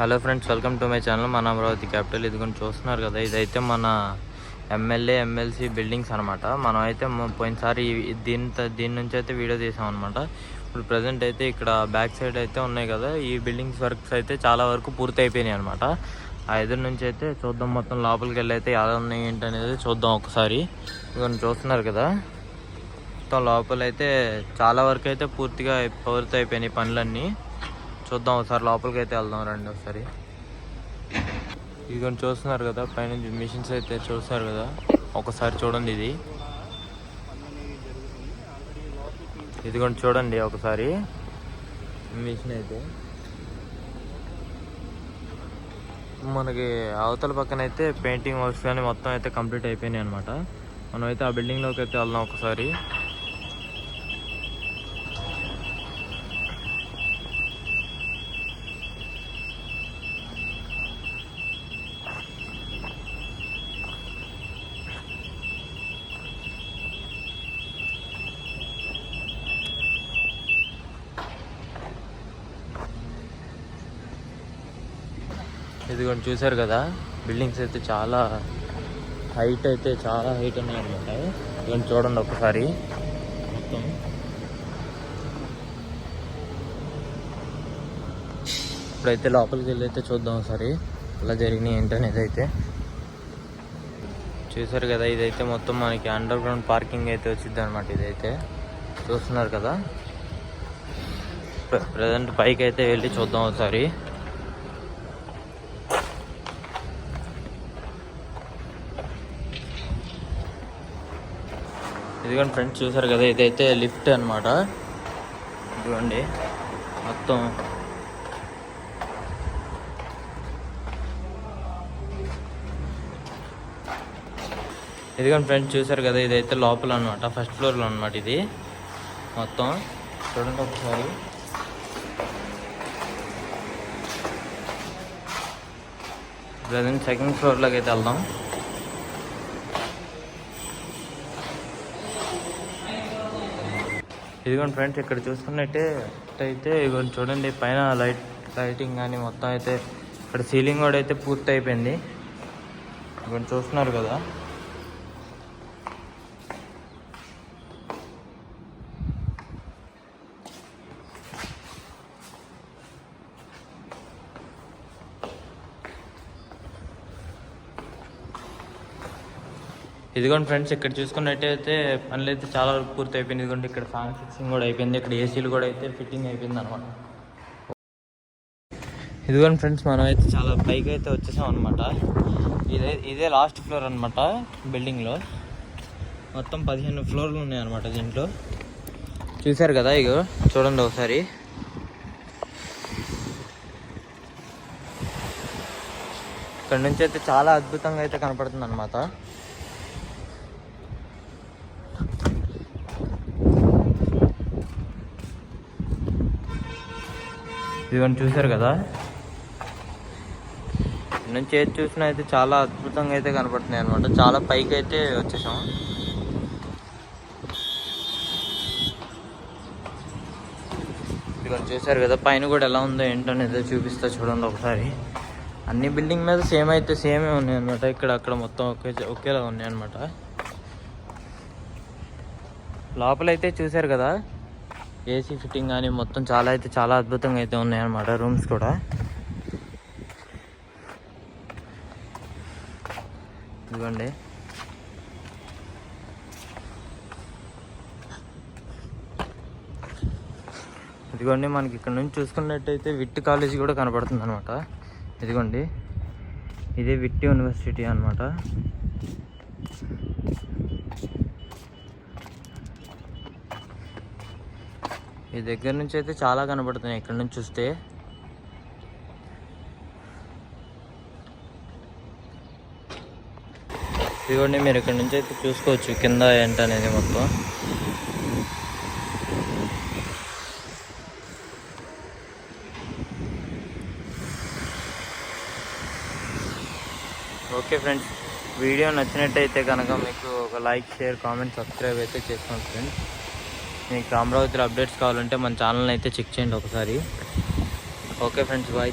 Hello friends welcome to my channel. మన Amaravati capital ఇది కొంచెం చూస్తున్నారు కదా ఇదైతే మన ఎమ్మెల్యే ఎమ్మెల్సీ బిల్డింగ్స్ అనమాట మనం అయితే పోయినసారి దీని దీని నుంచి అయితే వీడియో తీసాం అనమాట ఇప్పుడు ప్రజెంట్ అయితే ఇక్కడ బ్యాక్ సైడ్ అయితే ఉన్నాయి కదా ఈ బిల్డింగ్స్ వర్క్స్ అయితే చాలా వరకు పూర్తి అయిపోయినాయి అనమాట ఆ ఎదురు నుంచి అయితే చూద్దాం మొత్తం లోపలికి వెళ్ళి అయితే ఎలా ఉన్నాయి ఏంటి అనేది చూద్దాం ఒకసారి. ఇవన్నీ చూస్తున్నారు కదా మొత్తం లోపల అయితే చాలా వరకు అయితే పూర్తిగా పూర్తి అయిపోయినాయి పనులన్నీ. చూద్దాం ఒకసారి లోపలికి అయితే వెళ్దాం రండి ఒకసారి. ఇదిగోండి చూస్తున్నారు కదా పైన మిషన్స్ అయితే చూస్తున్నారు కదా. ఒకసారి చూడండి ఇది. ఇదిగోండి చూడండి ఒకసారి మిషన్ అయితే. మనకి అవతల పక్కన అయితే పెయింటింగ్ వర్క్స్ కానీ మొత్తం అయితే కంప్లీట్ అయిపోయినాయి అనమాట మనం అయితే ఆ బిల్డింగ్లోకి అయితే వెళ్దాం ఒకసారి. ఇదిగోండి చూసారు కదా? బిల్డింగ్స్ అయితే చాలా హైట్ అయితే చాలా హైట్ ఉన్నాయి అనమాట ఇదిగోండి చూడండి ఒకసారి. మొత్తం. ఇప్పుడైతే లోపలికి వెళ్ళి అయితే చూద్దాం ఒకసారి. అలా జరిగినాయి ఏంటనేది అయితే. చూసారు కదా ఇదైతే మొత్తం మనకి అండర్ గ్రౌండ్ పార్కింగ్ అయితే వచ్చింది అనమాట ఇదైతే. చూస్తున్నారు కదా? ప్రజెంట్ పైకి అయితే వెళ్ళి చూద్దాం ఒకసారి. ఇదిగోండి ఫ్రెండ్స్ చూసారు కదా ఇదైతే లిఫ్ట్ అన్నమాట. ఇదిగోండి మొత్తం. ఇదిగోండి ఫ్రెండ్స్ చూసారు కదా ఇదైతే లోపల అనమాట ఫస్ట్ ఫ్లోర్లో అనమాట ఇది. మొత్తం. చూడండి ఒకసారి. ప్రజెంట్ సెకండ్ ఫ్లోర్లోకి అయితే వెళ్దాం. ఇదిగోండి ఫ్రెండ్స్ ఇక్కడ చూసుకున్నట్టయితే ఇదిగోండి చూడండి పైన లైట్ లైటింగ్ కానీ మొత్తం అయితే ఇక్కడ సీలింగ్ కూడా అయితే పూర్తి అయిపోయింది ఇదిగోండి చూస్తున్నారు కదా. ఇదిగోండి ఫ్రెండ్స్ ఇక్కడ చూసుకున్నట్టయితే పనులు అయితే చాలా వరకు పూర్తి అయిపోయింది ఇదిగోండి ఇక్కడ ఫ్యాన్ ఫిక్సింగ్ కూడా అయిపోయింది. ఇక్కడ ఏసీలు కూడా అయితే ఫిట్టింగ్ అయిపోయింది అనమాట ఇదిగోండి ఫ్రెండ్స్ మనం అయితే చాలా పైకి అయితే వచ్చేసాం అనమాట ఇదే ఇదే లాస్ట్ ఫ్లోర్ అనమాట బిల్డింగ్లో మొత్తం పదిహేను ఫ్లోర్లు ఉన్నాయి అనమాట దీంట్లో. చూశారు కదా ఇగో చూడండి ఒకసారి. ఇక్కడ నుంచి అయితే చాలా అద్భుతంగా అయితే కనపడుతుంది అనమాట ఇవన్నీ చూశారు కదా? నేను నుంచి ఏది చూసినా అయితే చాలా అద్భుతంగా అయితే కనపడుతున్నాయి అనమాట చాలా పైకి అయితే వచ్చేసాం. ఇదిగోండి చూశారు కదా పైన కూడా ఎలా ఉందో ఏంటో చూపిస్తా చూడండి ఒకసారి. అన్ని బిల్డింగ్ మీద సేమ్ అయితే సేమే ఉన్నాయి అనమాట ఇక్కడ అక్కడ మొత్తం ఒకే ఒకేలా ఉన్నాయి అనమాట లోపలైతే చూశారు కదా? ఏసీ ఫిట్టింగ్ కానీ మొత్తం చాలా అయితే చాలా అద్భుతంగా అయితే ఉన్నాయన్నమాట రూమ్స్ కూడా. ఇదిగోండి. ఇదిగోండి మనకి ఇక్కడ నుంచి చూసుకున్నట్టయితే విట్టి కాలేజీ కూడా కనపడుతుంది అనమాట ఇదిగోండి. ఇదే విట్టి యూనివర్సిటీ అనమాట ఈ దగ్గర నుంచి అయితే చాలా కనబడుతున్నాయి. ఇక్కడ నుంచి చూస్తే. ఇదిగోండి మీరు ఇక్కడ నుంచి అయితే చూసుకోవచ్చు కింద ఏంటనేది మొత్తం. ఓకే ఫ్రెండ్స్ వీడియో నచ్చినట్టయితే కనుక మీకు ఒక లైక్ షేర్ కామెంట్ సబ్స్క్రైబ్ అయితే చేసుకోండి ఫ్రెండ్స్. మీకు అమరావతిలో అప్డేట్స్ కావాలంటే మన ఛానల్ని అయితే చెక్ చేయండి ఒకసారి. Okay friends bye.